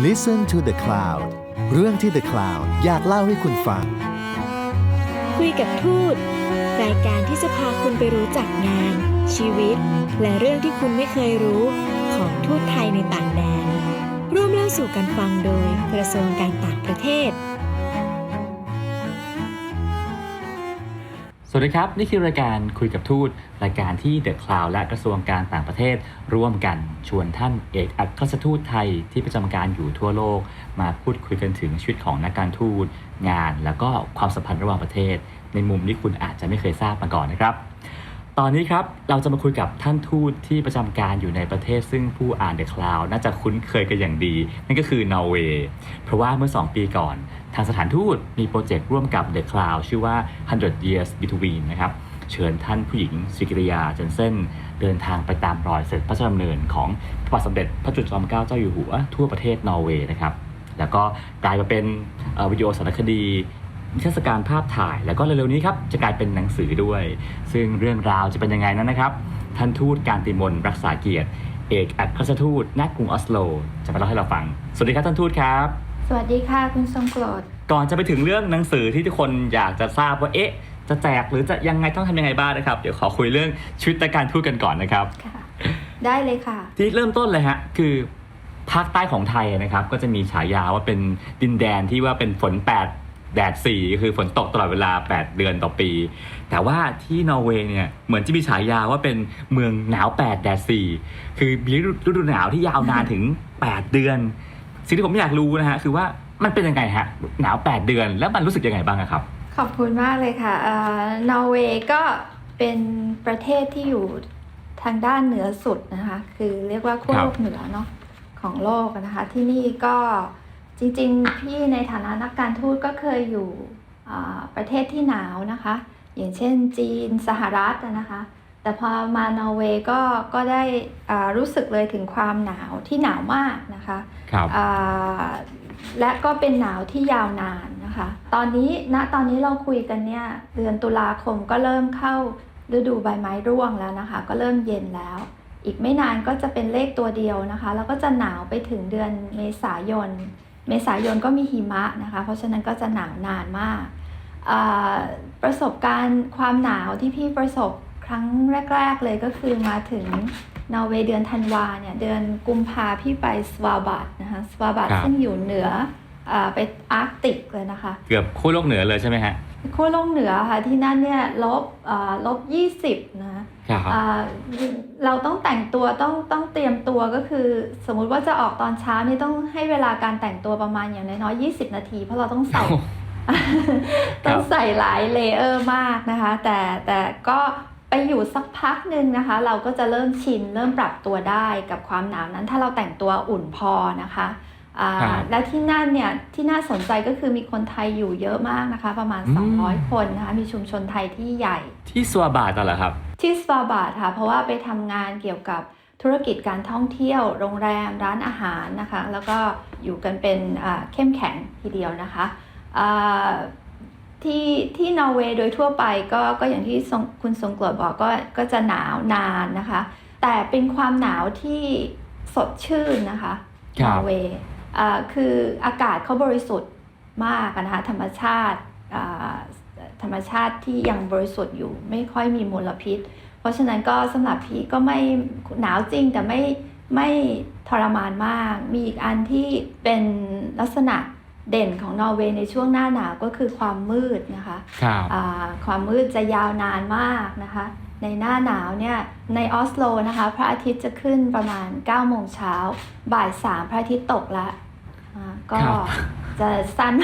Listen to the Cloud เรื่องที่ The Cloud อยากเล่าให้คุณฟัง คุยกับทูต รายการที่จะพาคุณไปรู้จักงาน ชีวิต และเรื่องที่คุณไม่เคยรู้ของทูตไทยในต่างแดน ร่วมเล่าสู่กันฟังโดยกระทรวงการต่างประเทศ สวัสดีครับ นี่คือรายการคุยกับทูตรายการที่เดอะคลาวและกระทรวงการต่างประเทศ ร่วมกันชวนท่านเอกอัครราชทูตไทยที่ประจำการอยู่ทั่วโลก มาพูดคุยกันถึงชีวิตของนักการทูตงาน แล้วก็ความสัมพันธ์ระหว่างประเทศ ในมุมที่คุณอาจจะไม่เคยทราบมาก่อนนะครับ ตอนนี้ครับเราจะมาคุยกับท่านทูตที่ประจำการอยู่ในประเทศ ซึ่งผู้อ่านเดอะคลาวน่าจะคุ้นเคยกันอย่างดี นั่นก็คือนอร์เวย์เพราะว่าเมื่อ 2 ปีก่อน ทางสถานทูตมีโปรเจกต์ร่วมกับ The Cloud ชื่อว่า 100 Years Between นะครับเชิญท่านผู้หญิงสิกิริยาเจนเซนเดินทางไปตามรอยเสด็จพระราชดำเนินของพระบาทสมเด็จพระจุลจอมเกล้าเจ้าอยู่หัว ทั่วประเทศนอร์เวย์นะครับแล้วก็กลายมาเป็นวิดีโอสารคดีนิทรรศการภาพถ่าย แล้วก็เร็วๆนี้ครับจะกลายเป็นหนังสือด้วย ซึ่งเรื่องราวจะเป็นยังไงนั้นนะครับท่านทูตการติมนรักษาเกียรติเอกอัครราชทูตณกรุงออสโล จะมาเล่าให้เราฟัง สวัสดีครับท่านทูตครับ วัสดีค่ะคุณทรงโปรดก่อนจะไปถึงเรื่องหนังสือที่ทุกคนอยากจะทราบว่าเอ๊ะ จะแจกหรือจะยังไงต้องทำยังไงบ้างนะครับ เดี๋ยวขอคุยเรื่องชีวิตการทูตกันก่อนนะครับค่ะได้เลยค่ะ ที่เริ่มต้นเลยฮะคือภาคใต้ของไทยนะครับก็จะมีฉายาว่าเป็นดินแดนที่ว่าเป็นฝน 8 แดด 4 คือฝนตกตลอดเวลา 8 เดือนต่อปี แต่ว่าที่นอร์เวย์เนี่ยเหมือนจะมีฉายาว่าเป็นเมืองหนาว 8 แดด 4 คือมีฤดูหนาวที่ยาวนานถึง 8 เดือน สิ่งที่ผมอยากรู้นะฮะคือว่ามันเป็นยังไงฮะหนาว 8 เดือนแล้วมันรู้สึกยังไงบ้างครับ ขอบคุณมากเลยค่ะเนอร์เวย์ก็เป็นประเทศที่อยู่ทางด้านเหนือสุดนะคะ คือเรียกว่าขั้วโลกเหนือเนาะของโลกนะคะ ที่นี่ก็จริงๆ พี่ในฐานะนักการทูตก็เคยอยู่ประเทศที่หนาวนะคะ อย่างเช่นจีนสหรัฐนะคะ แต่พอมานอร์เวย์ก็ก็ได้อ่ารู้สึกเลยถึงความหนาวที่หนาวมากนะคะครับอ่าและก็เป็นหนาวที่ยาวนานนะคะ ตอนนี้ณตอนนี้เราคุยกันเนี่ยเดือนตุลาคมก็เริ่มเข้าฤดูใบไม้ร่วงแล้วนะคะ ก็เริ่มเย็นแล้ว อีกไม่นานก็จะเป็นเลขตัวเดียวนะคะ แล้วก็จะหนาวไปถึงเดือนเมษายน เมษายนก็มีหิมะนะคะ เพราะฉะนั้นก็จะหนาวนานมากอ่าประสบการณ์ความหนาวที่พี่ประสบ ครั้งแรก ๆเลยก็คือมาถึงนอร์เวย์เดือนธันวาเนี่ยเดือนกุมภาพี่ไปสวาบัดนะคะสวาบัดครับซึ่งอยู่เหนืออาไปอาร์กติกเลยนะคะ เกือบขั้วโลกเหนือเลยใช่ไหมฮะขั้วโลกเหนือค่ะที่นั่นเนี่ยลบอ่าลบยี่สิบนะครับอ่าเราต้องแต่งตัวต้องต้องเตรียมตัวก็คือ สมมุติว่าจะออกตอนเช้านี่ต้องให้เวลาการแต่งตัวประมาณอย่างน้อยๆ20นาที เพราะเราต้องใส่ต้องใส่หลายเลเยอร์มากนะคะ แต่แต่ก็ ไปอยู่สักพักหนึ่งนะคะ เราก็จะเริ่มชินเริ่มปรับตัวได้กับความหนาวนั้น ถ้าเราแต่งตัวอุ่นพอนะคะอ่าครับและที่นั่นเนี่ยที่น่าสนใจก็คือมีคนไทยอยู่เยอะมากนะคะ ประมาณอืม200 คนนะคะมีชุมชนไทยที่ใหญ่ ที่สวาบาตเหรอครับ ที่สวาบาดค่ะ เพราะว่าไปทำงานเกี่ยวกับธุรกิจการท่องเที่ยว โรงแรมร้านอาหารนะคะ แล้วก็อยู่กันเป็นอ่าเข้มแข็งทีเดียวนะคะอ่า ที่ที่นอร์เวย์โดยทั่วไปก็ก็อย่างที่ทรงคุณทรงกรดบอกก็ก็จะหนาวนานนะคะ แต่เป็นความหนาวที่สดชื่นนะคะครันบอร์เวย์อ่าคืออากาศเขาบริสุทธิ์มากอะนะคะธรรมชาติอ่าธรรมชาติที่ยังบริสุทธิ์อยู่ไม่ค่อยมีมลพิษ เพราะฉะนั้นก็สำหรับพี่ก็ไม่หนาวจริงแต่ไม่ไม่ทรมานมาก มีอีกอันที่เป็นลักษณะ เด่นของนอร์เวย์ในช่วงหน้าหนาวก็คือความมืดนะคะครับอ่าความมืดจะยาวนานมากนะคะ ในหน้าหนาวเนี่ยในออสโลนะคะพระอาทิตย์จะขึ้นประมาณ9โมงเช้าบ่าย3พระอาทิตย์ตกละอ่าก็ครับจะสั้น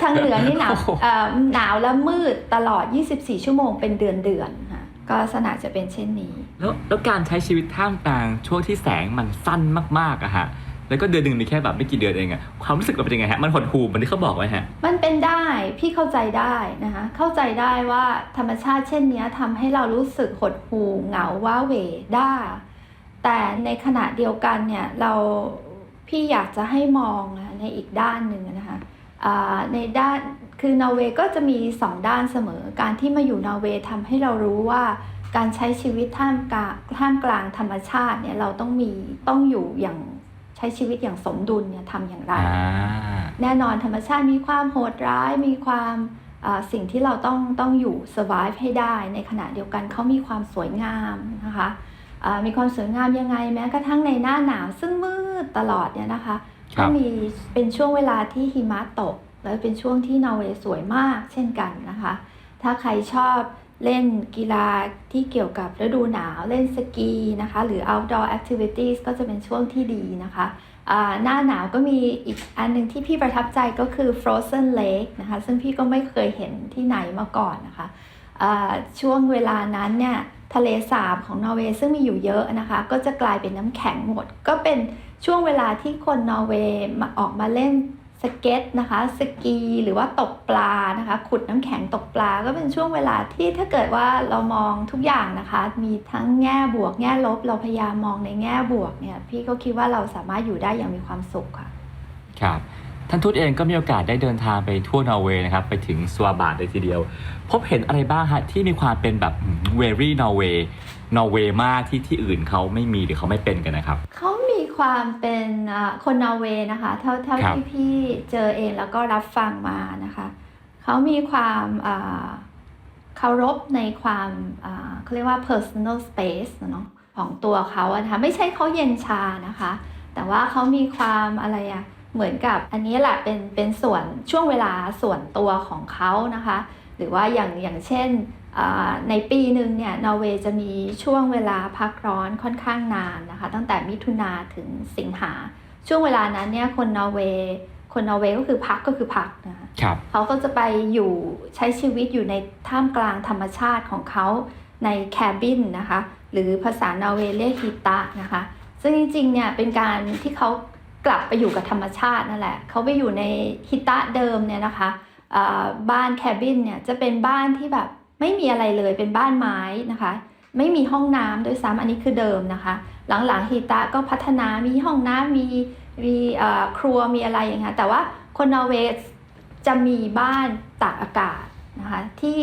ทางเหนือนี่หนาวโอ้โหเอ่อหนาวและมืดตลอด 24 ชั่วโมงเป็นเดือนเดือนๆค่ะก็ลักษณะจะเป็นเช่นนี้ แล้วแล้วการใช้ชีวิตท่ามกลางช่วงที่แสงมันสั้นมากๆอะฮะ แล้วก็เดือนหนึ่งมีแค่แบบไม่กี่เดือนเองอะความรู้สึกเราเป็นยังไงฮะมันหดหู่เหมือนที่เขาบอกไว้ฮะ มันเป็นได้พี่เข้าใจได้นะคะเข้าใจได้ว่าธรรมชาติเช่นนี้ยทำให้เรารู้สึกหดหู่เหงาว้าเหวได้ แต่ในขณะเดียวกันเนี่ยเราพี่อยากจะให้มองในอีกด้านหนึ่งนะคะในด้านคือนอร์เวย์ก็จะมีสองด้านเสมอ การที่มาอยู่นอร์เวย์ทำให้เรารู้ว่าการใช้ชีวิตท่ามกลางท่ามกลางธรรมชาติเนี่ยเราต้องมีต้องอยู่อย่าง ใช้ชีวิตอย่างสมดุลเนี่ยทำอย่างไรอ่าแน่นอนธรรมชาติมีความโหดร้ายมีความอ่าสิ่งที่เราต้องต้องอยู่ survive ให้ได้ ในขณะเดียวกันเขามีความสวยงามนะคะอ่ามีความสวยงามยังไงแม้กระทั่งในหน้าหนาวซึ่งมืดตลอดเนี่ยนะคะครัก็บมีเป็นช่วงเวลาที่หิมะตก แล้วเป็นช่วงที่นอร์เวย์สวยมากเช่นกันนะคะ ถ้าใครชอบ เล่นกีฬาที่เกี่ยวกับฤดูหนาว เล่นสกีนะคะ หรือ outdoor activities ก็จะเป็นช่วงที่ดีนะคะอ่าหน้าหนาวก็มีอีกอันหนึ่งที่พี่ประทับใจก็คือ Frozen Lake นะคะ ซึ่งพี่ก็ไม่เคยเห็นที่ไหนมาก่อนนะคะอ่าช่วงเวลานั้นเนี่ยทะเลสาบของนอร์เวย์ซึ่งมีอยู่เยอะนะคะ ก็จะกลายเป็นน้ำแข็งหมด ก็เป็นช่วงเวลาที่คนนอร์เวย์มาออกมาเล่น สเก็ตนะคะสกีหรือว่าตกปลานะคะ ขุดน้ำแข็งตกปลาก็เป็นช่วงเวลาที่ถ้าเกิดว่าเรามองทุกอย่างนะคะ มีทั้งแง่บวก แง่ลบ เราพยายามมองในแง่บวกเนี่ยพี่ก็คิดว่าเราสามารถอยู่ได้อย่างมีความสุขค่ะครับท่านทูตเองก็มีโอกาสได้เดินทางไปทั่วนอร์เวย์นะครับไปถึงสวาบาร์ดเลยทีเดียว พบเห็นอะไรบ้างฮะที่มีความเป็นแบบเวรี่นอร์เวย์ นอร์เวย์มากที่ที่อื่นเขาไม่มีหรือเขาไม่เป็นกันนะครับ เขามีความเป็นอ่าคนนอร์เวย์นะคะเท่าเท่าครับที่พี่เจอเองแล้วก็รับฟังมานะคะเขามีความอ่าเคารพในความอ่าเขาเรียกว่า personal space อะเนาะของตัวเขาอะนะคะไม่ใช่เขาเย็นชานะคะ แต่ว่าเขามีความอะไรอะเหมือนกับอันนี้แหละเป็นเป็นส่วนช่วงเวลาส่วนตัวของเขานะคะ หรือว่าอย่างอย่างเช่นอ่าในปีหนึ่งเนี่ยนอร์เวย์จะมีช่วงเวลาพักร้อนค่อนข้างนานนะคะตั้งแต่มิถุนาถึงสิงหา ช่วงเวลานั้นเนี่ยคนนอร์เวย์คนนอร์เวย์ก็คือพักก็คือพักนะคะครับเขาก็จะไปอยู่ใช้ชีวิตอยู่ในท่ามกลางธรรมชาติของเขาในแคบินนะคะหรือภาษานอร์เวย์เรียกฮิตะนะคะซึ่งจริงๆเนี่ยเป็นการที่เขากลับไปอยู่กับธรรมชาตินั่นแหละเขาไปอยู่ในฮิตะเดิมเนี่ยนะคะอ่า บ้านแคบินเนี่ยจะเป็นบ้านที่แบบไม่มีอะไรเลยเป็นบ้านไม้นะคะ ไม่มีห้องน้ำด้วยซ้ำอันนี้คือเดิมนะคะ หลังๆฮิตะก็พัฒนามีห้องน้ำมีมีครัวมีอะไรอย่างเงี้ยแต่ว่าคนนอร์เวย์จะมีบ้านตากอากาศนะคะที่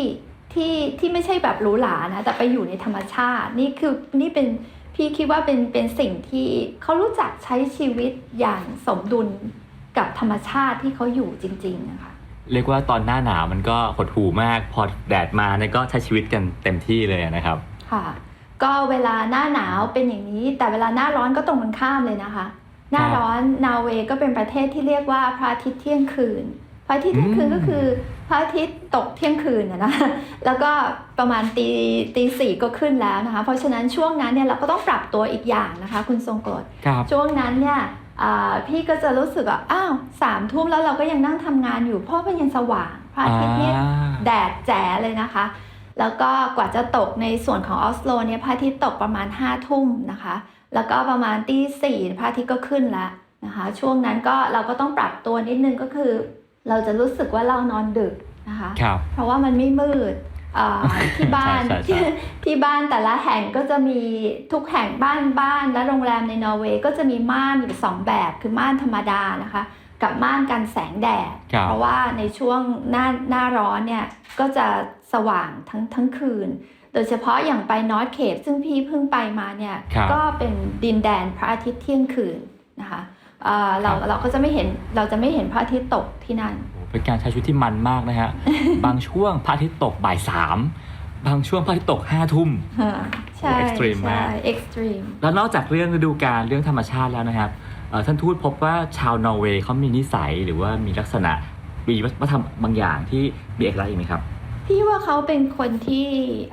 ที่ที่ไม่ใช่แบบหรูหรานะแต่ไปอยู่ในธรรมชาติ นี่คือนี่เป็นพี่คิดว่าเป็นเป็นสิ่งที่เขารู้จักใช้ชีวิตอย่างสมดุลกับธรรมชาติที่เขาอยู่จริง ๆ นะคะ เรียกว่าตอนหน้าหนาวมันก็หดหูมาก พอแดดมาเนี่ยก็ใช้ชีวิตกันเต็มที่เลยนะครับ ค่ะ ก็เวลาหน้าหนาวเป็นอย่างนี้ แต่เวลาหน้าร้อนก็ตรงกันข้ามเลยนะคะ หน้าร้อนนอร์เวย์ก็เป็นประเทศที่เรียกว่าพระอาทิตย์เที่ยงคืน พระอาทิตย์เที่ยงคืนอืมก็คือพระอาทิตย์ตกเที่ยงคืนนะนะแล้วก็ประมาณตีตีสี่ก็ขึ้นแล้วนะคะ เพราะฉะนั้นช่วงนั้นเนี่ยเราก็ต้องปรับตัวอีกอย่างนะคะ คุณทรงกรดครับช่วงนั้นเนี่ยอ่า พี่ก็จะรู้สึกว่าอ้าวสามทุ่มแล้วเราก็ยังนั่งทำงานอยู่เพราะมันยังสว่างพระอาทิตย์เนี่ยอ่าแดดแจ๋เลยนะคะ แล้วก็กว่าจะตกในส่วนของออสโลเนี่ยพระอาทิตย์ตกประมาณ5้าทุ่มนะคะ แล้วก็ประมาณตีสี่พระอาทิตย์ก็ขึ้นแล้วนะคะ ช่วงนั้นก็เราก็ต้องปรับตัวนิดนึงก็คือ เราจะรู้สึกว่าเรานอนดึกนะคะครับเพราะว่ามันไม่มืดอ่า ที่บ้านใช่ใช่ใช่ที่ที่บ้านแต่ละแห่งก็จะมีทุกแห่งบ้านบ้านและโรงแรมในนอร์เวย์ก็จะมีม่านอยู่สองแบบคือม่านธรรมดานะคะ กับม่านกันแสงแดดครับเพราะว่าในช่วงหน้าหน้าร้อนเนี่ยก็จะสว่างทั้งทั้งคืน โดยเฉพาะอย่างไปนอร์ทเคปซึ่งพี่เพิ่งไปมาเนี่ยครับก็เป็นดินแดนพระอาทิตย์เที่ยงคืนนะคะเอ่อเราครับเราก็จะไม่เห็นเราจะไม่เห็นพระอาทิตย์ตกที่นั่นโอ้ เป็นการใช้ชีวิตที่มันมากนะฮะ บางช่วงพระอาทิตย์ตกบ่ายสามบางช่วงพระอาทิตย์ตกห้าทุ่มฮะใช่โอ้ extreme มากใช่เอ็กซ์ตรีม แล้วนอกจากเรื่องฤดูกาลเรื่องธรรมชาติแล้วนะครับเอ่อท่านทูตพบว่าชาวนอร์เวย์เขามีนิสัยหรือว่ามีลักษณะมีวัฒนธรรมบางอย่างที่มีเอกลักษณ์อีกไหมครับ พี่ว่าเขาเป็นคนที่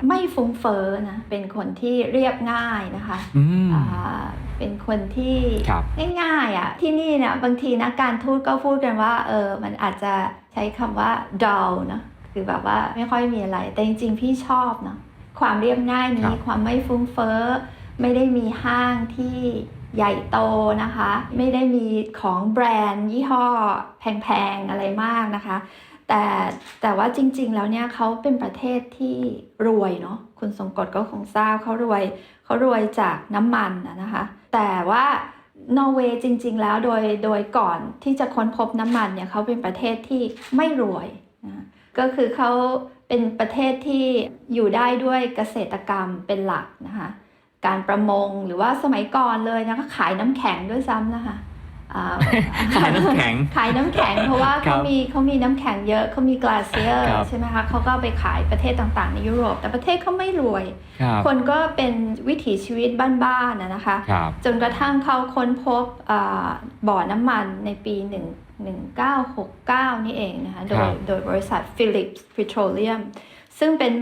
ไม่ฟุ้งเฟ้อนะ เป็นคนที่เรียบง่ายนะคะอืมอ่าเป็นคนที่ครับง่ายๆอะที่นี่เนี่ยบางทีนักการทูตก็พูดกันว่าเออมันอาจจะใช้คำว่า dull นะคือแบบว่าไม่ค่อยมีอะไร แต่จริงๆ พี่ชอบเนาะความเรียบง่ายคนี้รับความไม่ฟุ้งเฟ้อ ไม่ได้มีห้างที่ใหญ่โตนะคะ ไม่ได้มีของแบรนด์ยี่ห้อแพงๆ อะไรมากนะคะ แต่แต่ว่าจริง ๆ แล้วเนี่ยเขาเป็นประเทศที่รวยเนาะคุณสงกฎก็คงทราบเขารวยเขารวยจากน้ำมันนะคะ แต่ว่านอร์เวย์จริง ๆ แล้วโดยโดยก่อนที่จะค้นพบน้ำมันเนี่ยเขาเป็นประเทศที่ไม่รวยนะก็คือเขาเป็นประเทศที่อยู่ได้ด้วยเกษตรกรรมเป็นหลักนะคะการประมงหรือว่าสมัยก่อนเลยนะคะขายน้ำแข็งด้วยซ้ำนะคะ ขายน้ำแข็ง ขายน้ำแข็งเพราะว่าครัเขาบมีเขามีน้ำแข็งเยอะเขามีกลาเซียร์ครับใช่ไหมคะเขาก็เอาไปขายประเทศต่างๆ ในยุโรป แต่ประเทศเขาไม่รวยครับคนก็เป็นวิถีชีวิตบ้านๆนะนะคะครับจนกระทั่งเขาค้นพบอ่าบ่อน้ำมันในปี 1 1969 นี่เองนะคะ โดครัยบโดยบริษัท Phillips Petroleum ซึ่งเป็น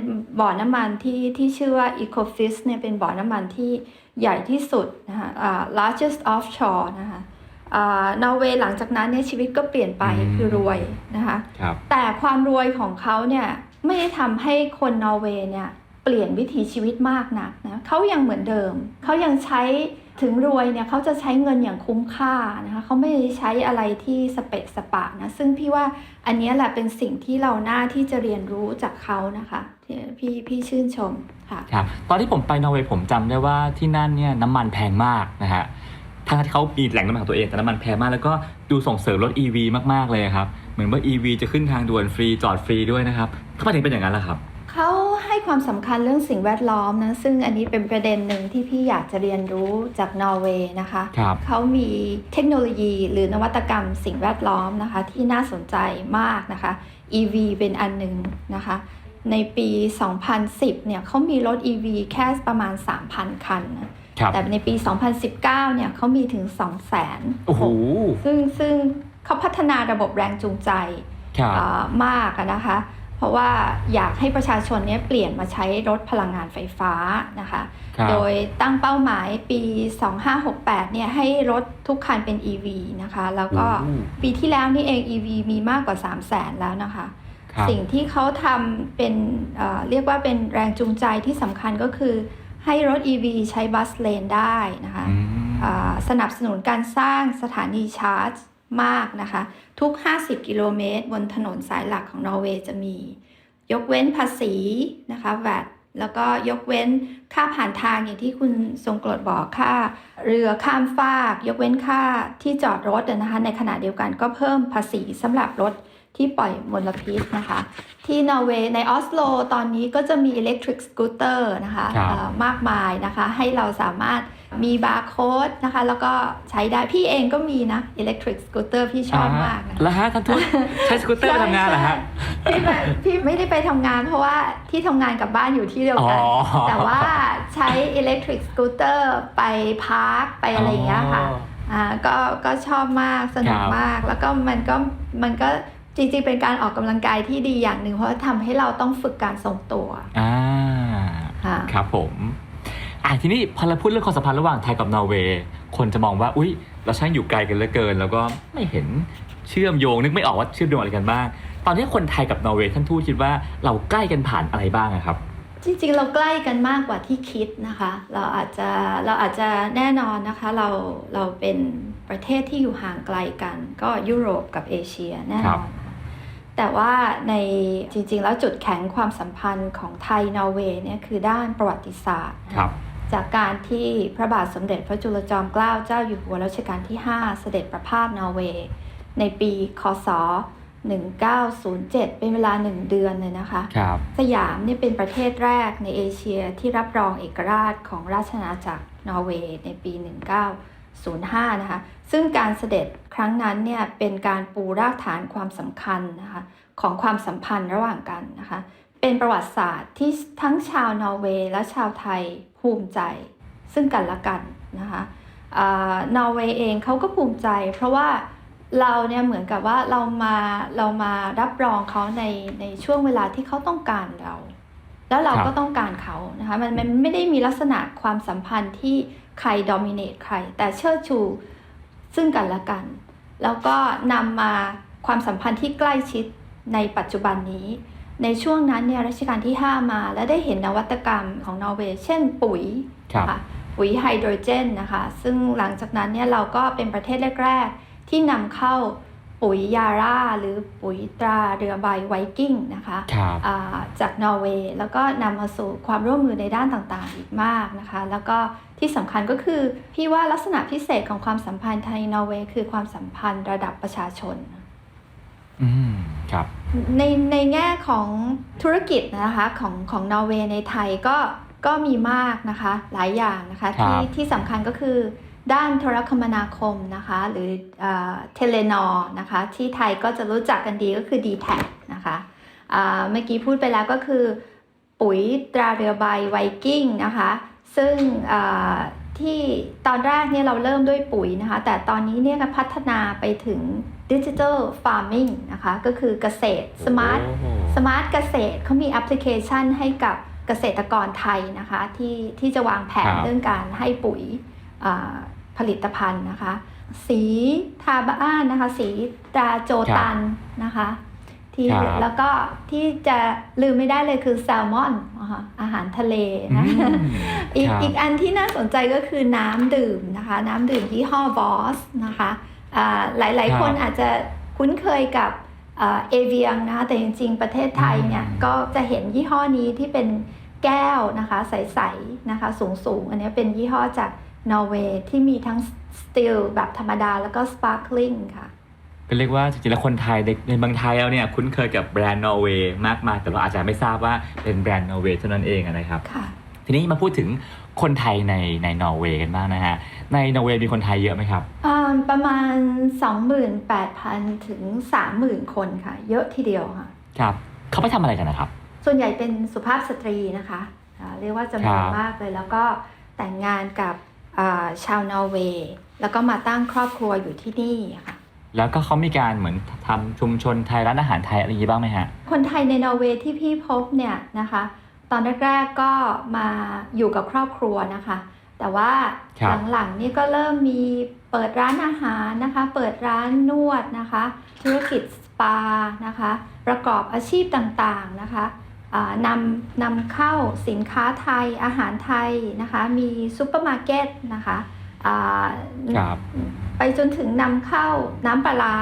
บ่อน้ำมันที่ที่ชื่อว่า Ecofis เนี่ยเป็นบ่อน้ำมันที่ใหญ่ที่สุดนะคะอ่า largest offshore นะคะอ่า นอร์เวย์หลังจากนั้นเนี่ยชีวิตก็เปลี่ยนไปอืมคือรวยนะคะครับแต่ความรวยของเขาเนี่ยไม่ได้ทำให้คนนอร์เวย์เนี่ยเปลี่ยนวิถีชีวิตมากนักนะเขายังเหมือนเดิม เขายังใช้ถึงรวยเนี่ยเขาจะใช้เงินอย่างคุ้มค่านะคะเขาไม่ได้ใช้อะไรที่สเปะสปะนะซึ่งพี่ว่าอันเนี้ยแหละเป็นสิ่งที่เราหน้าที่จะเรียนรู้จากเขานะคะที่พี่พี่ชื่นชมค่ะครับตอนที่ผมไปนอร์เวย์ผมจำได้ว่าที่นั่นเนี่ยน้ำมันแพงมากนะฮะ ทั้งที่เขามีแหล่งน้ำมันของตัวเองแต่น้ำมันแพงมากแล้วก็ดูส่งเสริมรถ EV มากๆเลยครับ เหมือนว่า EV จะขึ้นทางด่วนฟรีจอดฟรีด้วยนะครับทำไมถึงเป็นอย่างนั้นล่ะครับเขาให้ความสำคัญเรื่องสิ่งแวดล้อมนะซึ่งอันนี้เป็นประเด็นหนึ่งที่พี่อยากจะเรียนรู้จากนอร์เวย์นะคะครับเขามีเทคโนโลยีหรือนวัตกรรมสิ่งแวดล้อมนะคะที่น่าสนใจมากนะคะ EV เป็นอันหนึ่งนะคะในปี 2010 เนี่ยเขามีรถ EV แค่ประมาณ 3,000 คันนะครับ แต่ในปี 2019 เนี่ยเขามีถึง 200,000โอ้โหซึ่งซึ่งเขาพัฒนาระบบแรงจูงใจครับอ่ามากอะนะคะ เพราะว่าอยากให้ประชาชนเนี้ยเปลี่ยนมาใช้รถพลังงานไฟฟ้านะคะครับโดยตั้งเป้าหมายปี 2568 เนี่ยให้รถทุกคันเป็น EV นะคะ แล้วก็โอ้ปีที่แล้วนี่เอง EV มีมากกว่า 3 0 0แสนแล้วนะคะครับสิ่งที่เขาทำเป็นเอ่อเรียกว่าเป็นแรงจูงใจที่สำคัญก็คือ ให้รถ EV ใช้บัสเลนได้นะคะอืมอ่าสนับสนุนการสร้างสถานีชาร์จมากนะคะ ทุก 50 กิโลเมตร บนถนนสายหลักของนอร์เวย์จะมี ยกเว้นภาษีนะคะแวดแล้วก็ยกเว้นค่าผ่านทางอย่างที่คุณทรงกรดบอกค่า เรือข้ามฟาก ยกเว้นค่าที่จอดรถนะคะในขณะเดียวกันก็เพิ่มภาษีสำหรับรถ ที่ปล่อยมลพิษนะคะ ที่นอร์เวย์ในออสโลตอนนี้ก็จะมี electric scooter นะคะครับเอ่อมากมายนะคะ ให้เราสามารถมีบาร์โค้ดนะคะ แล้วก็ใช้ได้พี่เองก็มีนะ electric scooter พี่ชอบมากนะแล้วฮะท่านทูตใช้สกูตเตอร์ไปทำงานเหรอฮะใช่พี่ไม่พี่ไม่ได้ไปทำงานเพราะว่าที่ทำงานกับบ้านอยู่ที่เดียวกันอ๋อแต่ว่าใช้ electric scooter ไปพาร์คไปอะไรอย่างเงี้ยค่ะอ่าก็ก็ชอบมากสนุกครับมากแล้วก็มันก็มันก็ จริงๆ เป็นการออกกำลังกายที่ดีอย่างหนึ่งเพราะว่าทำให้เราต้องฝึกการทรงตัวอ่าค่ะครับผมอะทีนี้พอเราพูดเรื่องความสัมพันธ์ระหว่างไทยกับนอร์เวย์คนจะมองว่าอุ๊ยเราช่างอยู่ไกลกันเหลือเกิน แล้วก็ไม่เห็นเชื่อมโยงนึกไม่ออกว่าเชื่อมโยงอะไรกันบ้าง ตอนนี้คนไทยกับนอร์เวย์ท่านทูตคิดว่าเราใกล้กันผ่านอะไรบ้างอะครับ จริงๆ เราใกล้กันมากกว่าที่คิดนะคะ เราอาจจะเราอาจจะแน่นอนนะคะเราเราเป็นประเทศที่อยู่ห่างไกลกัน ก็ยุโรปกับเอเชียแน่นอนค่ะ แต่ว่าในจริง ๆ แล้วจุดแข็งความสัมพันธ์ของไทยนอร์เวย์เนี่ยคือด้านประวัติศาสตร์นะะครับ จากการที่พระบาทสมเด็จพระจุลจอมเกล้าเจ้าอยู่หัวรัชกาลที่ 5 เสด็จประพาสนอร์เวย์ ในปีคศ 1907 เป็นเวลา 1 เดือนเลยนะคะ ครับ สยามเนี่ยเป็นประเทศแรกในเอเชียที่รับรองเอกราชของราชอาณาจักรนอร์เวย์ในปี 1905 นะคะ ซึ่งการเสด็จครั้งนั้นเนี่ยเป็นการปูรากฐานความสำคัญนะคะของความสัมพันธ์ระหว่างกันนะคะ เป็นประวัติศาสตร์ที่ทั้งชาวนอร์เวย์และชาวไทยภูมิใจ ซึ่งกันและกันนะคะอานอร์เวย์เองเขาก็ภูมิใจ เพราะว่าเราเนี่ยเหมือนกับว่าเรามาเรามารับรองเขาในในช่วงเวลาที่เขาต้องการเรา แล้วเราครับก็ต้องการเขานะคะมันมันไม่ได้มีลักษณะความสัมพันธ์ที่ ใครดอมิเนตใคร แต่เชิดชูซึ่งกันและกัน แล้วก็นำมาความสัมพันธ์ที่ใกล้ชิดในปัจจุบันนี้ ในช่วงนั้นเนี่ยรัชกาลที่ 5 มา และได้เห็นนวัตกรรมของนอร์เวย์เช่นปุ๋ยครับค่ะปุ๋ยไฮโดรเจนนะคะ ซึ่งหลังจากนั้นเนี่ยเราก็เป็นประเทศแรก ๆ ที่นำเข้า ปุ๋ยยาร่า หรือปุ๋ยตราเรือใบไวกิ้งนะคะครับอ่าจากนอร์เวย์แล้วก็นำมาสู่ความร่วมมือในด้านต่างๆ อีกมากนะคะ แล้วก็ที่สำคัญก็คือ พี่ว่าลักษณะพิเศษของความสัมพันธ์ไทยนอร์เวย์คือความสัมพันธ์ระดับประชาชนอืมครับในในแง่ของธุรกิจนะคะของของนอร์เวย์ในไทยก็ก็มีมากนะคะ หลายอย่างนะคะครับที่ที่สำคัญก็คือ ด้านโทรคมนาคมนะคะ หรือเทเลนอนะคะ ที่ไทยก็จะรู้จักกันดีก็คือ d t แทนะคะอ่าเมื่อกี้พูดไปแล้วก็คือ ปุ๋ยตราเรือใบไวกิ้งนะคะ ซึ่งอ่าที่ตอนแรกเนี่ยเราเริ่มด้วยปุ๋ยนะคะ แต่ตอนนี้เนี่ยก็พัฒนาไปถึงดิจิทัลฟาร์มิงนะคะ ก็คือเกษตรสมาร์ทโอ้โหสมาร์ทเกษตรเขามีแอปพลิเคชันให้กับเกษตรกรไทยนะคะ ที่ที่จะวางแผนครับเรื่องการให้ปุ๋ยอ่า ผลิตภัณฑ์นะคะ สีทาบ้านนะคะ สีตราโจตันนะคะที่ครับแล้วก็ที่จะลืมไม่ได้เลยคือแซลมอนนะคะอาหารทะเลนะอืมอีกครับอีกอันที่น่าสนใจก็คือน้ำดื่มนะคะ น้ำดื่มยี่ห้อ v o s นะคะอ่าหลายครัๆบคนอาจจะคุ้นเคยกับเอเวียงนะคะแต่จริง ๆ ประเทศไทยเนี่ยอืมก็จะเห็นยี่ห้อนี้ที่เป็นแก้วนะคะ ใส ๆ นะคะ สูง ๆ อันนี้เป็นยี่ห้อจาก นอร์เวย์ที่มีทั้งสตีลแบบธรรมดาแล้วก็สปาร์คลิงค่ะก็เรียกว่าจริงๆแล้วคนไทยในในเมืองไทยแล้วเนี่ยคุ้นเคยกับแบรนด์นอร์เวย์มากมายแต่เราอาจจะไม่ทราบว่าเป็นแบรนด์นอร์เวย์เท่านั้นเองอะนะครับค่ะทีนี้มาพูดถึงคนไทยในในนอร์เวย์กันบ้างนะฮะ ในนอร์เวย์มีคนไทยเยอะไหมครับอ่าประมาณ 28,000 ถึง 30,000 คนค่ะ เยอะทีเดียวค่ะ ครับ เขาไปทำอะไรกันนะครับ ส่วนใหญ่เป็นสุภาพสตรีนะคะอ่าเรียกว่าจำนวนครับมากเลยแล้วก็แต่งงานกับอ่า ชาวนอร์เวย์ แล้วก็มาตั้งครอบครัวอยู่ที่นี่ค่ะ แล้วก็เขามีการเหมือนทำชุมชนไทยร้านอาหารไทยอะไรอย่างนี้บ้างไหมฮะ คนไทยในนอร์เวย์ที่พี่พบเนี่ยนะคะ ตอนแรกๆก็มาอยู่กับครอบครัวนะคะ แต่ว่าครับหลังๆนี่ก็เริ่มมีเปิดร้านอาหารนะคะ เปิดร้านนวดนะคะ ธุรกิจสปานะคะ ประกอบอาชีพต่างๆนะคะอ่า นำนำเข้าสินค้าไทยอาหารไทยนะคะ มีซูเปอร์มาร์เก็ตนะคะอ่าครับไปจนถึงนำเข้าน้ำปลาร้า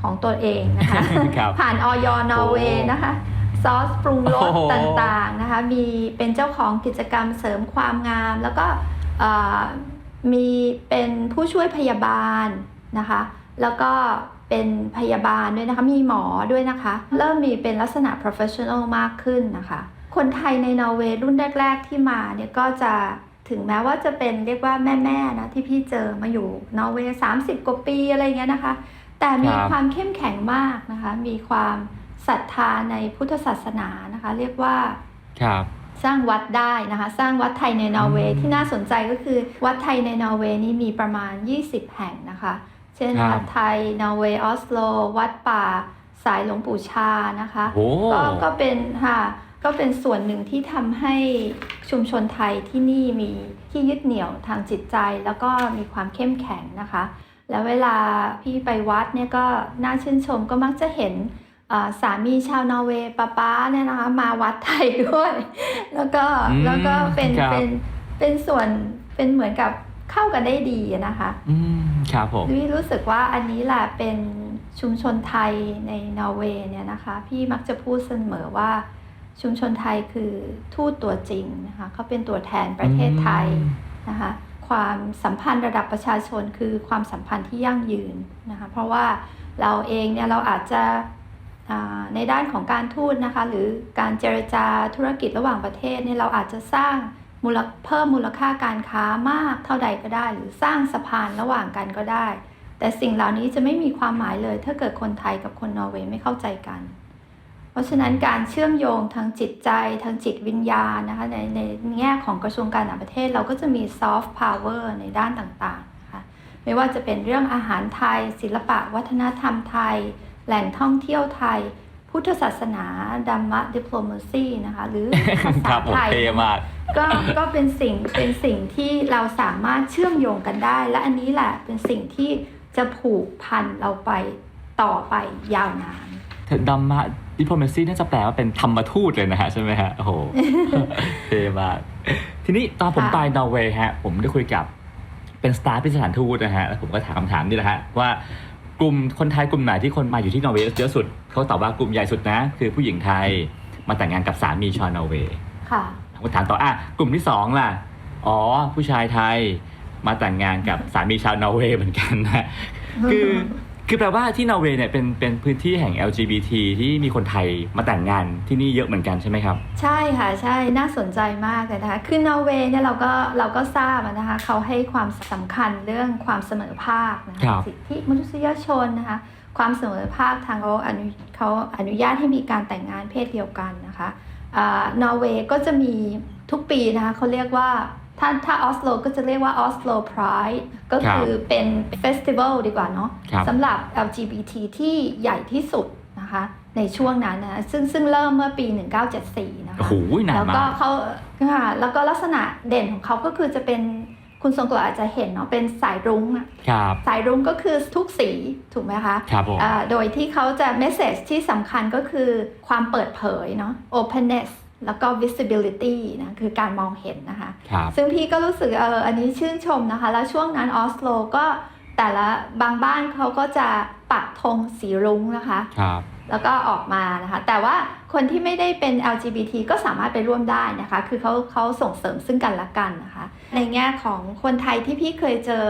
ของตัวเองนะคะครับผ่านออยนอร์เวย์นะคะซอสปรุงรสโอ้โหต่างๆนะคะมีเป็นเจ้าของกิจกรรมเสริมความงาม แล้วก็เอ่อมีเป็นผู้ช่วยพยาบาลนะคะ แล้วก็ เป็นพยาบาลด้วยนะคะ มีหมอด้วยนะคะ เริ่มมีเป็นลักษณะ professional มากขึ้นนะคะ คนไทยในนอร์เวย์รุ่นแรก ๆ ที่มาเนี่ยก็จะถึงแม้ว่าจะเป็นเรียกว่าแม่ๆนะที่พี่เจอมาอยู่นอร์เวย์30กว่าปีอะไรเงี้ยนะคะ แต่มีครับความเข้มแข็งมากนะคะ มีความศรัทธาในพุทธศาสนานะคะ เรียกว่าครับสร้างวัดได้นะคะ สร้างวัดไทยในนอร์เวย์อืมที่น่าสนใจก็คือวัดไทยในนอร์เวย์นี่มีประมาณ 20 แห่งนะคะ เช่นครับวัดไทยนอร์เวย์ออสโล วัดป่าสายหลวงปู่ชานะคะ โอ้ ก็ก็เป็นค่ะก็เป็นส่วนหนึ่งที่ทำให้ชุมชนไทยที่นี่มีที่ยึดเหนี่ยวทางจิตใจ แล้วก็มีความเข้มแข็งนะคะ แล้วเวลาพี่ไปวัดเนี่ยก็น่าชื่นชมก็มักจะเห็นอ่าสามีชาวนอร์เวย์ป้าป้าเนี่ยนะคะ มาวัดไทยด้วย แล้วก็อืมแล้วก็เป็นครับ เป็นเป็นส่วนเป็นเหมือนกับ เข้ากันได้ดีนะคะอืมครับผมพี่รู้สึกว่าอันนี้แหละเป็นชุมชนไทยในนอร์เวย์เนี่ยนะคะ พี่มักจะพูดเสมอว่าชุมชนไทยคือทูตตัวจริงนะคะเขาเป็นตัวแทนประเทศไทยนะคะความสัมพันธ์ระดับประชาชนคือความสัมพันธ์ที่ยั่งยืนนะคะเพราะว่าเราเองเนี่ยเราอาจจะอ่าในด้านของการทูตนะคะหรือการเจรจาธุรกิจระหว่างประเทศเนี่ยเราอาจจะสร้าง มูลเพิ่มมูลค่าการค้ามากเท่าใดก็ได้ หรือสร้างสะพานระหว่างกันก็ได้ แต่สิ่งเหล่านี้จะไม่มีความหมายเลย ถ้าเกิดคนไทยกับคนนอร์เวย์ไม่เข้าใจกัน เพราะฉะนั้นการเชื่อมโยงทางจิตใจทางจิตวิญญาณนะคะในในแง่ของกระทรวงการต่างประเทศเราก็จะมีซอฟต์พาวเวอร์ในด้านต่างๆนะคะไม่ว่าจะเป็นเรื่องอาหารไทย ศิลปะวัฒนธรรมไทย แหล่งท่องเที่ยวไทย พุทธศาสนาดัมมะดิปโลมาซีนะคะ หรือภาคษารับผมไทยเท่มากก็ก็เป็นสิ่งเป็นสิ่งที่เราสามารถเชื่อมโยงกันได้ และอันนี้แหละเป็นสิ่งที่จะผูกพันเราไปต่อไปยาวนานดัมมาดิพ l o ม a ซีน่าจะแปลว่าเป็นธรรมทูตเลยนะฮะใช่ไหมฮะโอ้โหเท่มากทีนี้ตอนผมค่ะไปนอร์เวย์ฮะผมได้คุยกับเป็นสตาฟที่สถานทูตนะฮะแล้วผมก็ถามคำถามนี่แหละฮะว่า กลุ่มคนไทยกลุ่มไหนที่คนมาอยู่ที่นอร์เวย์เยอะสุดเขาตอบว่ากลุ่มใหญ่สุดนะ คือผู้หญิงไทยมาแต่งงานกับสามีชาวนอร์เวย์ค่ะผมก็ถามต่ออะกลุ่มที่สองล่ะ อ๋อ ผู้ชายไทยมาแต่งงานกับสามีชาวนอร์เวย์เหมือนกันนะ คือ คือแปลว่าที่นอร์เวย์เนี่ยเป็นเป็นพื้นที่แห่ง LGBT ที่มีคนไทยมาแต่งงานที่นี่เยอะเหมือนกันใช่ไหมครับ ใช่ค่ะใช่น่าสนใจมากเลยนะคะคือนอร์เวย์เนี่ยเราก็เราก็ทราบอะนะคะเขาให้ความสำคัญเรื่องความเสมอภาคนะครัคะบสิทธิมนุษยชนนะคะความเสมอภาคทางเขาอนุเขาอนุญาตให้มีการแต่งงานเพศเดียวกันนะคะอานอร์เวย์ก็จะมีทุกปีนะคะเขาเรียกว่า ถ้าถ้าออสโลก็จะเรียกว่าออสโล Pride ก็คือเป็นเฟสติวัลดีกว่าเนาะครับสำหรับ LGBT ที่ใหญ่ที่สุดนะคะในช่วงนั้นนะซึ่งซึ่งเริ่มเมื่อปี 1974 นะคะโอ้โหนานแล้วก็มากเขาค่ะแล้วก็ลักษณะเด่นของเขาก็คือจะเป็นคุณทรงกรดอาจจะเห็นเนาะเป็นสายรุ้งอะครับสายรุ้งก็คือทุกสีถูกไหมคะครับผมอ่าโดยที่เขาจะเมสเซจที่สำคัญก็คือความเปิดเผยเนาะ openness แล้วก็ visibility นะคือการมองเห็นนะคะครับซึ่งพี่ก็รู้สึกเอออันนี้ชื่นชมนะคะ แล้วช่วงนั้นออสโลก็แต่ละบางบ้านเขาก็จะปักธงสีรุ้งนะคะครับแล้วก็ออกมานะคะ แต่ว่าคนที่ไม่ได้เป็น LGBT ก็สามารถไปร่วมได้นะคะ คือเขาเขาส่งเสริมซึ่งกันและกันนะคะ ในแง่ของคนไทยที่พี่เคยเจอ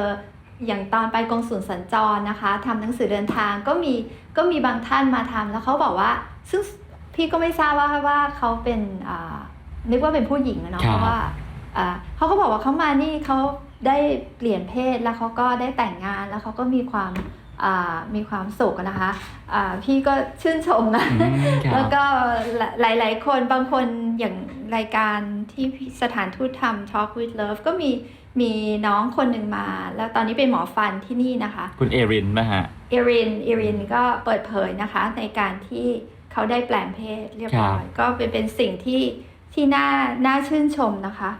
อย่างตอนไปกองสุลสัญจรนะคะทำหนังสือเดินทางก็มีก็มีบางท่านมาทำแล้วเขาบอกว่าซึ่ง พี่ก็ไม่ทราบว่าว่าเขาเป็นอ่านึกว่าเป็นผู้หญิงอะเนาะครับเพราะว่าอ่าเขาก็บอกว่าเขามานี่เขาได้เปลี่ยนเพศแล้วเขาก็ได้แต่งงานแล้วเขาก็มีความอ่ามีความสุขอะนะคะอ่าพี่ก็ชื่นชมนะอืมครับแล้วก็หลาย ๆ คนบางคนอย่างรายการที่สถานทูตทำ Talk with Love ก็มีมีน้องคนหนึ่งมา แล้วตอนนี้เป็นหมอฟันที่นี่นะคะ คุณเอรินไหมฮะ เอรินเอรินก็เปิดเผยนะคะในการที่ เขาได้แปลงเพศเรียบร้อยก็เป็นเป็นสิ่งที่ที่น่าน่าชื่นชมนะคะ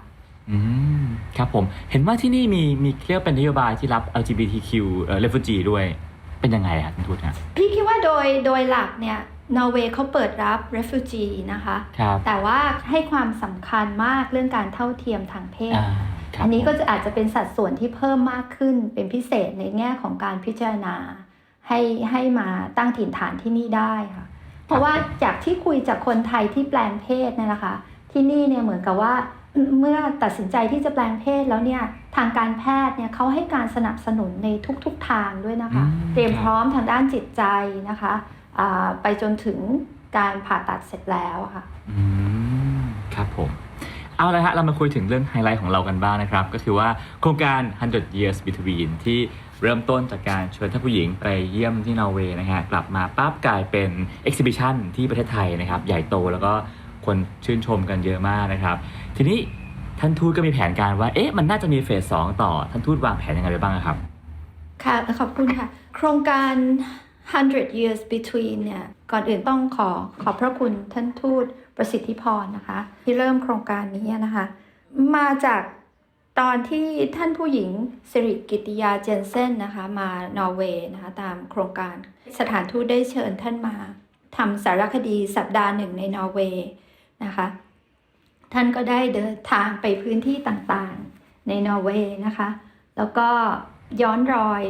อืมครับผม เห็นว่าที่นี่มีมีเรียกว่าเป็นนโยบายที่รับ LGBTQ เอ่อ refugee ด้วยเป็นยังไงครับคุณทูตฮะพี่คิดว่าโดยโดยหลักเนี่ยนอร์เวย์เขาเปิดรับ refugee นะคะครับแต่ว่าให้ความสำคัญมากเรื่องการเท่าเทียมทางเพศอ่าครับอันนี้ก็ผมจะอาจจะเป็นสัดส่วนที่เพิ่มมากขึ้นเป็นพิเศษในแง่ของการพิจารณา ให้ให้มาตั้งถิ่นฐานที่นี่ได้ค่ะ เพราะว่าจากที่คุยจากคนไทยที่แปลงเพศเนี่ยนะคะ ที่นี่เนี่ยเหมือนกับว่าเมื่อตัดสินใจที่จะแปลงเพศแล้วเนี่ยทางการแพทย์เนี่ยเขาให้การสนับสนุนในทุกๆทางด้วยนะคะอืมเตรียมครับพร้อมทางด้านจิตใจนะคะอ่าไปจนถึงการผ่าตัดเสร็จแล้วอะค่ะอืมครับผม เอาละฮะเรามาคุยถึงเรื่องไฮไลท์ของเรากันบ้างนะครับ ก็คือว่าโครงการ 100 years between ที่ เริ่มต้นจากการเชวนท่านผู้หญิงไปเยี่ยมที่นอร์เวย์นะฮะกลับมาปั๊บกลายเป็น exhibition ที่ประเทศไทยนะครับ ใหญ่โตแล้วก็คนชื่นชมกันเยอะมากนะครับ ทีนี้ท่านทูตก็มีแผนการว่าเอ๊ะมันน่าจะมีเฟสสองต่อท่านทูตวางแผนยังไงไว้บ้างครับ ค่ะขอบคุณค่ะ โครงการ 100 years between เนี่ย ก่อนอื่นต้องขอขอบพระคุณท่านทูตประสิทธิพรนะคะ ที่เริ่มโครงการนี้นะคะ มาจาก ตอนที่ท่านผู้หญิงสิริกิติยาเจนเซนนะคะ มานอร์เวย์นะคะตามโครงการสถานทูตได้เชิญท่านมาทำสารคดีสัปดาห์หนึ่งในนอร์เวย์นะคะ ท่านก็ได้เดินทางไปพื้นที่ต่างๆในนอร์เวย์นะคะ แล้วก็ย้อนรอย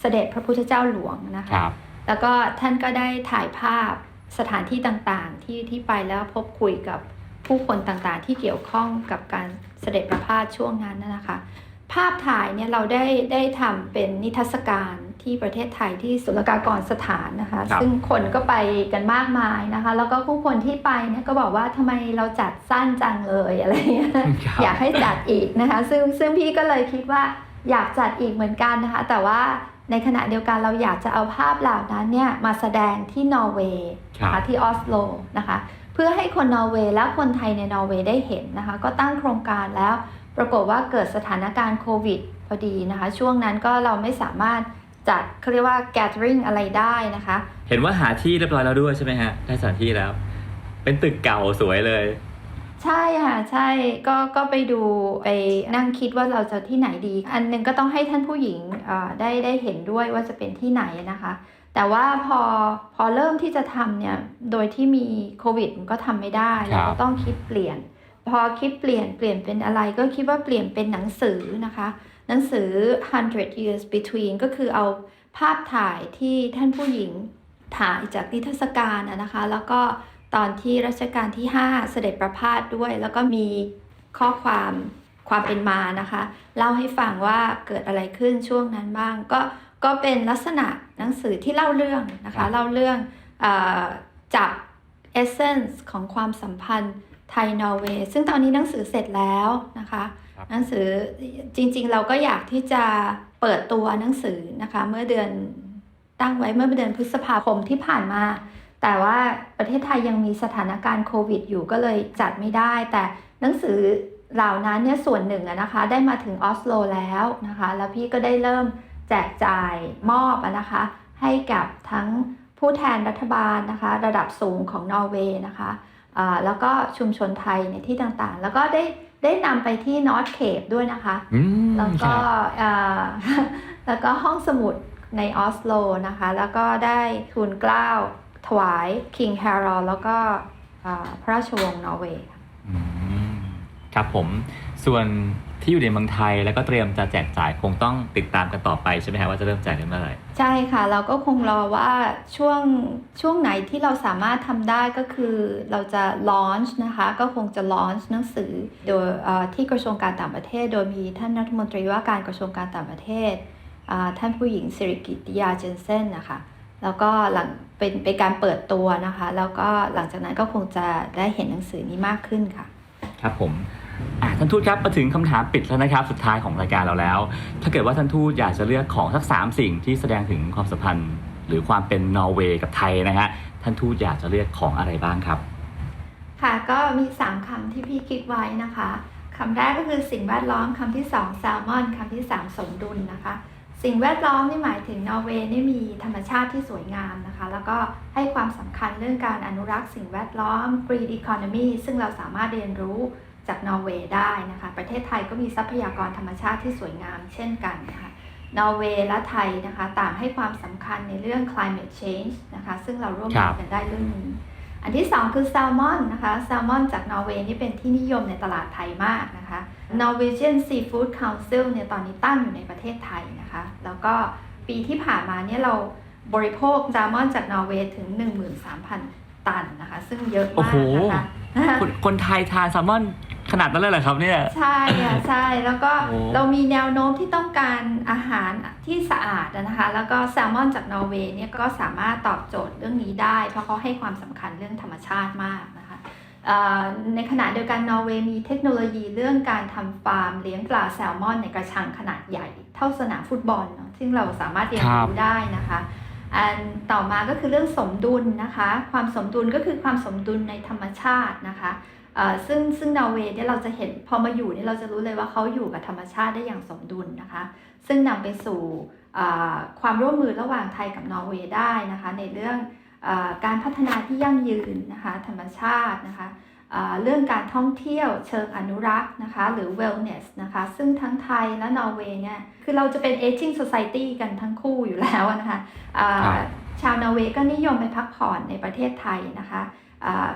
เสด็จพระพุทธเจ้าหลวงนะคคะรับแล้วก็ท่านก็ได้ถ่ายภาพสถานที่ต่างๆ ที่ที่ไปแล้วพบคุยกับ ผู้คนต่างๆ ที่เกี่ยวข้องกับการเสด็จประพาสช่วงนั้นนะคะ ภาพถ่ายเนี่ยเราได้ได้ทำเป็นนิทรรศการที่ประเทศไทยที่ศุลกากรสถานนะคะครับซึ่งคนก็ไปกันมากมายนะคะ แล้วก็ผู้คนที่ไปเนี่ยก็บอกว่าทำไมเราจัดสั้นจังเลยอะไรเงี้ยครับอยากให้จัดอีกนะคะ ซึ่งซึ่งพี่ก็เลยคิดว่าอยากจัดอีกเหมือนกันนะคะ แต่ว่าในขณะเดียวกันเราอยากจะเอาภาพเหล่านั้นเนี่ยมาแสดงที่นอร์เวย์ครับนะคะที่ออสโลนะคะ เพื่อให้คนนอร์เวย์และคนไทยในนอร์เวย์ได้เห็นนะคะ ก็ตั้งโครงการแล้ว ปรากฏว่าเกิดสถานการณ์โควิดพอดีนะคะ ช่วงนั้นก็เราไม่สามารถจัดเขาเรียกว่า gathering อะไรได้นะคะ เห็นว่าหาที่เรียบร้อยแล้วด้วยใช่ไหมฮะ ได้สถานที่แล้ว เป็นตึกเก่าสวยเลย ใช่ค่ะ ใช่ก็ก็ไปดูไปนั่งคิดว่าเราจะที่ไหนดี อันหนึงก็ต้องให้ท่านผู้หญิงอ่าได้ได้เห็นด้วยว่าจะเป็นที่ไหนนะคะ แต่ว่าพอพอเริ่มที่จะทำเนี่ยโดยที่มีโควิดมันก็ทำไม่ได้ครับเราก็ต้องคิดเปลี่ยน พอคิดเปลี่ยนเปลี่ยนเป็นอะไรก็คิดว่าเปลี่ยนเป็นหนังสือนะคะ หนังสือ 100 years between ก็คือเอาภาพถ่ายที่ท่านผู้หญิงถ่ายจากนิทรรศการอะนะคะ แล้วก็ตอนที่รัชกาลที่ 5 เสด็จประพาสด้วย แล้วก็มีข้อความความเป็นมานะคะ เล่าให้ฟังว่าเกิดอะไรขึ้นช่วงนั้นบ้างก็ ก็เป็นลักษณะหนังสือที่เล่าเรื่องนะครัคะบเล่าเรื่องอาจับ essence ของความสัมพันธ์ไทยนอร์เวย์ซึ่งตอนนี้หนังสือเสร็จแล้วนะคะครับหนังสือจริงๆ เราก็อยากที่จะเปิดตัวหนังสือนะคะเมื่อเดือนตั้งไว้เมื่อเดือนพฤษภาคมที่ผ่านมา แต่ว่าประเทศไทยยังมีสถานการณ์โควิดอยู่ก็เลยจัดไม่ได้ แต่หนังสือเหล่านั้นเนี่ยส่วนหนึ่งอะนะคะได้มาถึงออสโลแล้วนะคะแล้วพี่ก็ได้เริ่ม แจกจ่ายมอบอะนะคะให้กับทั้งผู้แทนรัฐบาลนะคะระดับสูงของนอร์เวย์นะคะอ่าแล้วก็ชุมชนไทยในที่ต่างๆ แล้วก็ได้ได้นำไปที่นอร์ทเคปด้วยนะคะอืมแล้วคก็รับเอ่อแล้วก็ห้องสมุดในออสโลนะคะ แล้วก็ได้ทูลเกล้าถวาย King Harold แล้วก็เอ่อพระราชวงศ์นอร์เวย์ค่ะอืมครับผมส่วน ที่อยู่ในเมืองไทยแล้วก็เตรียมจะแจกจ่ายคงต้องติดตามกันต่อไปใช่ไหมครับว่าจะเริ่มแจกกันเมื่อไหร่ใช่ค่ะ เราก็คงรอว่าช่วงช่วงไหนที่เราสามารถทำได้ก็คือเราจะ launch นะคะก็คงจะ launch หนังสือโดยเอ่อที่กระทรวงการต่างประเทศ โดยมีท่านรัฐมนตรีว่าการกระทรวงการต่างประเทศอ่าท่านผู้หญิงสิริกิติยาเจนเซนนะคะแล้วก็หลังเป็นเป็นการเปิดตัวนะคะ แล้วก็หลังจากนั้นก็คงจะได้เห็นหนังสือนี้มากขึ้นค่ะ ครับผมอะ ท่านทูตครับมาถึงคำถามปิดแล้วนะครับสุดท้ายของรายการเราแล้ว ถ้าเกิดว่าท่านทูตอยากจะเลือกของสักสามสิ่งที่แสดงถึงความสัมพันธ์ หรือความเป็นนอร์เวย์กับไทยนะฮะท่านทูตอยากจะเลือกของอะไรบ้างครับ ค่ะก็มี 3คำที่พี่คิดไว้นะคะคำแรกก็คือสิ่งแวดล้อมคำที่2แซลมอนคำที่ 3 สมดุลนะคะ สิ่งแวดล้อมนี่หมายถึงนอร์เวย์นี่มีธรรมชาติที่สวยงามนะคะ แล้วก็ให้ความสำคัญเรื่องการอนุรักษ์สิ่งแวดล้อม green economy ซึ่งเราสามารถเรียนรู้ จากนอร์เวย์ได้นะคะ ประเทศไทยก็มีทรัพยากรธรรมชาติที่สวยงามเช่นกันนะคะนอร์เวย์และไทยนะคะต่างให้ความสำคัญในเรื่อง climate change นะคะซึ่งเราร่วมครัมืบอกันได้เรื่องนี้ อันที่ 2 คือแซลมอนนะคะแซลมอนจากนอร์เวย์นี่เป็นที่นิยมในตลาดไทยมากนะคะ Norwegian Seafood Council เนี่ยตอนนี้ตั้งอยู่ในประเทศไทยนะคะ แล้วก็ปีที่ผ่านมาเนี่ยเราบริโภคแซลมอนจากนอร์เวย์ถึง 13,000 ตันนะคะ ซึ่งเยอะโอ้มากโหนะคะคนคนไทยทานแซลมอน ขนาดนั้นเลยเหรอครับเนี่ย ใช่ค่ะใช่แล้วก็โอ้ เรามีแนวโน้มที่ต้องการอาหารที่สะอาดนะคะ แล้วก็แซลมอนจากนอร์เวย์เนี่ยก็สามารถตอบโจทย์เรื่องนี้ได้ เพราะเขาให้ความสำคัญเรื่องธรรมชาติมากนะคะเอ่อในขณะเดียวกันนอร์เวย์มีเทคโนโลยีเรื่องการทำฟาร์มเลี้ยงปลาแซลมอนในกระชังขนาดใหญ่ เท่าสนามฟุตบอลเนาะซึ่งเราสามารถเรียนครัรู้บได้นะคะ อันต่อมาก็คือเรื่องสมดุลนะคะ ความสมดุลก็คือความสมดุลในธรรมชาตินะคะเอ่อ ซึ่งซึ่งนอร์เวย์เนี่ยเราจะเห็นพอมาอยู่เนี่ยเราจะรู้เลยว่าเขาอยู่กับธรรมชาติได้อย่างสมดุลนะคะ ซึ่งนำไปสู่อ่าความร่วมมือระหว่างไทยกับนอร์เวย์ได้นะคะ ในเรื่องอาการพัฒนาที่ยั่งยืนนะคะธรรมชาตินะคะอ่าเรื่องการท่องเที่ยวเชิงอนุรักษ์นะคะหรือ wellness นะคะซึ่งทั้งไทยและนอร์เวย์เนี่ยคือเราจะเป็น aging society กันทั้งคู่อยู่แล้วนะคะอ่าครับชาวนอร์เวย์ก็นิยมไปพักผ่อนในประเทศไทยนะคะอ่า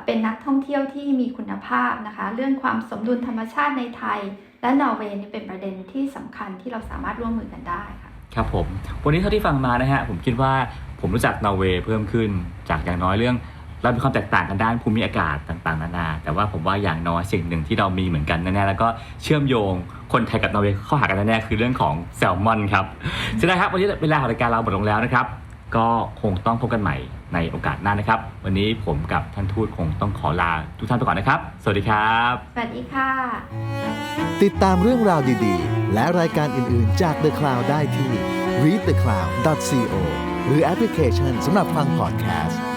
เป็นนักท่องเที่ยวที่มีคุณภาพนะคะ เรื่องความสมดุลธรรมชาติในไทย และนอร์เวย์นี่เป็นประเด็นที่สำคัญที่เราสามารถร่วมมือกันได้ค่ะครับผม วันนี้เท่าที่ฟังมานะฮะผมคิดว่าผมรู้จักนอร์เวย์เพิ่มขึ้นจากอย่างน้อยเรื่องเรามีความแตกต่างกันด้านภูมิอากาศต่างๆ นานา แต่ว่าผมว่าอย่างน้อยสิ่งหนึ่งที่เรามีเหมือนกันแน่ๆ แล้วก็เชื่อมโยงคนไทยกับนอร์เวย์เข้าหากันแน่ๆ คือเรื่องของแซลมอนครับเสร็จแล้วครับ วันนี้เวลาของรายการเราหมดลงแล้วนะครับ ก็คงต้องพบกันใหม่ ในโอกาสหน้านะครับ วันนี้ผมกับท่านทูตคงต้องขอลาทุกท่านไปก่อนนะครับ สวัสดีครับ สวัสดีค่ะ ติดตามเรื่องราวดีๆ และรายการอื่นๆจาก The Cloud ได้ที่ readthecloud.co หรือแอปพลิเคชันสำหรับฟังพอดแคสต์